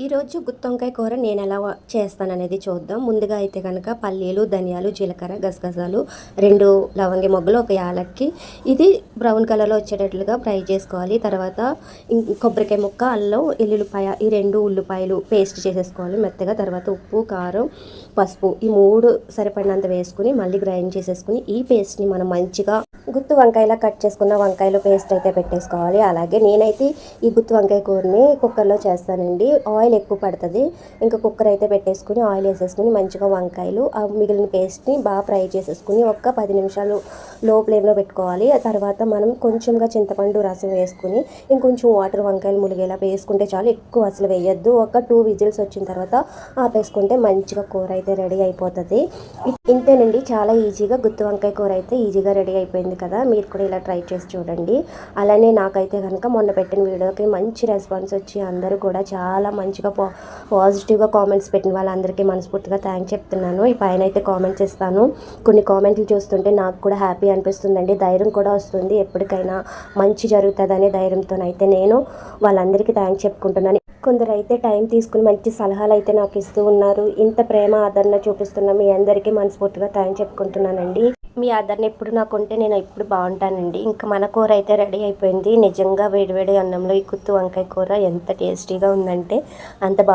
ఈరోజు గుత్తొంకాయ కూర నేను ఎలా చేస్తాననేది చూద్దాం. ముందుగా అయితే కనుక పల్లీలు ధనియాలు జీలకర్ర గసగసాలు రెండు లవంగి మొగ్గలు ఒక యాలక్కి. ఇది బ్రౌన్ కలర్లో వచ్చేటట్లుగా ఫ్రై చేసుకోవాలి. తర్వాత ఇం- కొబ్బరికాయ ముక్క అల్లం ఎల్లుల్లిపాయ ఈ రెండు ఉల్లిపాయలు పేస్ట్ చేసేసుకోవాలి మెత్తగా. తర్వాత ఉప్పు కారం పసుపు ఈ మూడు సరిపడినంత వేసుకుని మళ్ళీ గ్రైండ్ చేసేసుకుని ఈ పేస్ట్ని మనం మంచిగా గుత్తు వంకాయలా కట్ చేసుకున్న వంకాయలు పేస్ట్ అయితే పెట్టేసుకోవాలి. అలాగే నేనైతే ఈ గుత్తు వంకాయ కూరని కుక్కర్లో చేస్తానండి. ఆయిల్ ఎక్కువ పడుతుంది. ఇంకా కుక్కర్ అయితే పెట్టేసుకుని ఆయిల్ వేసేసుకుని మంచిగా వంకాయలు ఆ మిగిలిన పేస్ట్ని బాగా ఫ్రై చేసేసుకుని ఒక్క పది నిమిషాలు లో ఫ్లేమ్లో పెట్టుకోవాలి. ఆ తర్వాత మనం కొంచెంగా చింతపండు రసం వేసుకుని ఇంకొంచెం వాటర్ వంకాయలు ములిగేలా వేసుకుంటే చాలు ఎక్కువ అసలు వేయొద్దు. ఒక టూ విజిల్స్ వచ్చిన తర్వాత ఆపేసుకుంటే మంచిగా కూర అయితే రెడీ అయిపోతుంది. ఇంతేనండి. చాలా ఈజీగా గుత్తి వంకాయ కూర అయితే ఈజీగా రెడీ అయిపోయింది కదా మీరు కూడా ఇలా ట్రై చేసి చూడండి. అలానే నాకైతే కనుక మొన్న పెట్టిన వీడియోకి మంచి రెస్పాన్స్ వచ్చి అందరూ కూడా చాలా మంచిగా పా పాజిటివ్గా కామెంట్స్ పెట్టిన వాళ్ళందరికీ మనస్ఫూర్తిగా థ్యాంక్స్ చెప్తున్నాను. ఈ పైన అయితే కామెంట్స్ ఇస్తాను. కొన్ని కామెంట్లు చూస్తుంటే నాకు కూడా హ్యాపీ అనిపిస్తుందండి. ధైర్యం కూడా వస్తుంది. ఎప్పటికైనా మంచి జరుగుతుందనే ధైర్యంతోనైతే నేను వాళ్ళందరికీ థ్యాంక్స్ చెప్పుకుంటున్నాను. కొందరు అయితే టైం తీసుకుని మంచి సలహాలు అయితే నాకు ఇస్తూ ఉన్నారు. ఇంత ప్రేమ ఆదరణ చూపిస్తున్న మీ అందరికీ మనస్ఫూర్తిగా థ్యాంక్స్ చెప్పుకుంటున్నానండి. మీ ఆదరణ ఎప్పుడు నాకు ఉంటే నేను ఎప్పుడు బాగుంటానండి. ఇంకా మన కూర అయితే రెడీ అయిపోయింది. నిజంగా వేడివేడి అన్నంలో ఈ కుత్తు వంకాయ కూర ఎంత టేస్టీగా ఉందంటే అంత బా